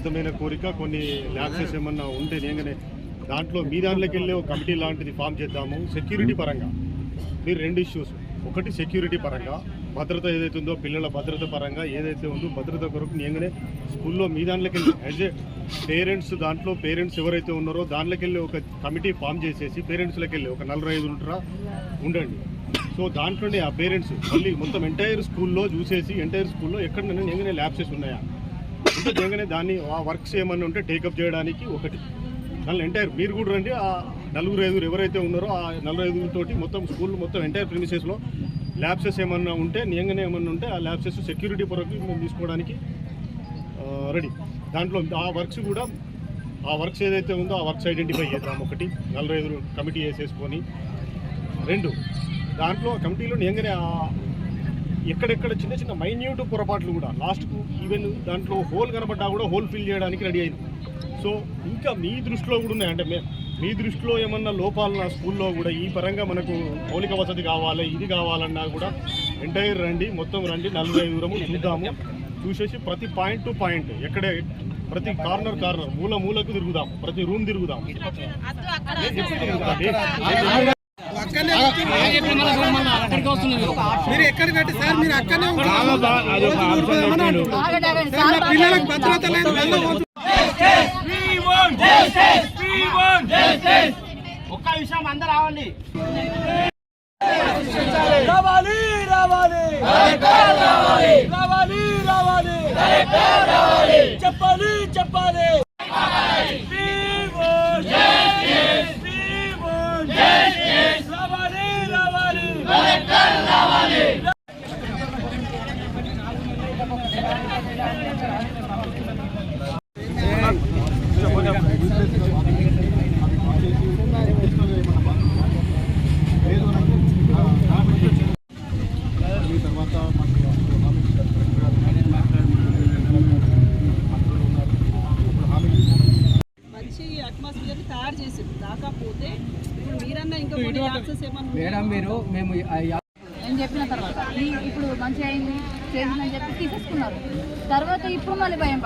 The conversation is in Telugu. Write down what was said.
ఇంకా కొన్ని ల్యాబ్సెస్ ఏమన్నా ఉంటే నేనే దాంట్లో మీ దాంట్లోకి వెళ్ళి ఒక కమిటీ లాంటిది ఫామ్ చేద్దాము. సెక్యూరిటీ పరంగా. మీరు రెండు ఇష్యూస్ ఒకటి సెక్యూరిటీ పరంగా. భద్రత ఏదైతే ఉందో పిల్లల భద్రత పరంగా ఏదైతే ఉందో భద్రత కొరకు నేనే స్కూల్లో మీ దాంట్లోకి వెళ్ళి యాజ్ ఏ పేరెంట్స్ దాంట్లో పేరెంట్స్ ఎవరైతే ఉన్నారో దాంట్లోకి వెళ్ళి ఒక కమిటీ ఫామ్ చేసేసి పేరెంట్స్లోకి వెళ్ళి ఒక నలభై ఐదు ఉంటారా? ఉండండి. సో దాంట్లోనే ఆ పేరెంట్స్ మళ్ళీ మొత్తం ఎంటైర్ స్కూల్లో చూసేసి ఎంటైర్ స్కూల్లో ఎక్కడ ఎంగనే ల్యాబ్సెస్ ఉన్నాయా? ఉంటే జగనే దాన్ని ఆ వర్క్స్ ఏమన్నా ఉంటే టేకప్ చేయడానికి ఒకటి. దాని ఎంటైర్ మీరు కూడా రండి ఆ నలుగురు ఐదుగురు ఎవరైతే ఉన్నారో ఆ నలుగురు ఐదుగురు మొత్తం స్కూల్ మొత్తం ఎంటైర్ ప్రిమిసెస్లో ల్యాబ్సెస్ ఏమన్నా ఉంటే నియంగానే ఏమన్నా ఉంటే ఆ ల్యాబ్సెస్ సెక్యూరిటీ పరకు మేము తీసుకోవడానికి రెడీ. దాంట్లో ఆ వర్క్స్ కూడా ఆ వర్క్స్ ఏదైతే ఉందో ఆ వర్క్స్ ఐడెంటిఫై చేద్దాం ఒకటి. నలభై ఐదు కమిటీ వేసేసుకొని. రెండు దాంట్లో కమిటీలో నియంగానే ఆ- ఎక్కడెక్కడ చిన్న చిన్న మైన్యూట్ పొరపాట్లు కూడా లాస్ట్కు ఈవెన్ దాంట్లో హోల్ కనబడ్డా కూడా హోల్ ఫిల్ చేయడానికి రెడీ అయింది సో ఇంకా మీ దృష్టిలో కూడా ఉన్నాయి? అంటే మే దృష్టిలో ఏమన్నా లోపాలు నా స్కూల్లో కూడా ఈ పరంగా మనకు మౌలిక వసతి కావాలి ఇది కావాలన్నా కూడా ఎంటైర్ రండి మొత్తం రండి నలభై ఐదు దూరము చూద్దాము. చూసేసి ప్రతి పాయింట్ టు పాయింట్ ఎక్కడే ప్రతి కార్నర్ కార్నర్ మూల మూలకు తిరుగుదాం ప్రతి రూమ్ తిరుగుదాం? మీరు ఎక్కడ కట్టి సార్ మీరు అక్కడనే పిల్లలకు భద్రత లేదు ఒక్క విషయం అందరు రావండి రావాలి రావాలి రావాలి రావాలి చెప్పాలి చెప్పాలి. తయారు చేసింది కాకపోతే ఇప్పుడు మీరన్నా ఇంకా కొన్ని యాక్సెస్ మేడం మీరు మేము నేను చెప్పిన తర్వాత. ఇప్పుడు మంచిగా అయింది చేసిందని చెప్పి తీసేసుకున్నారు. తర్వాత ఇప్పుడు మళ్ళీ భయం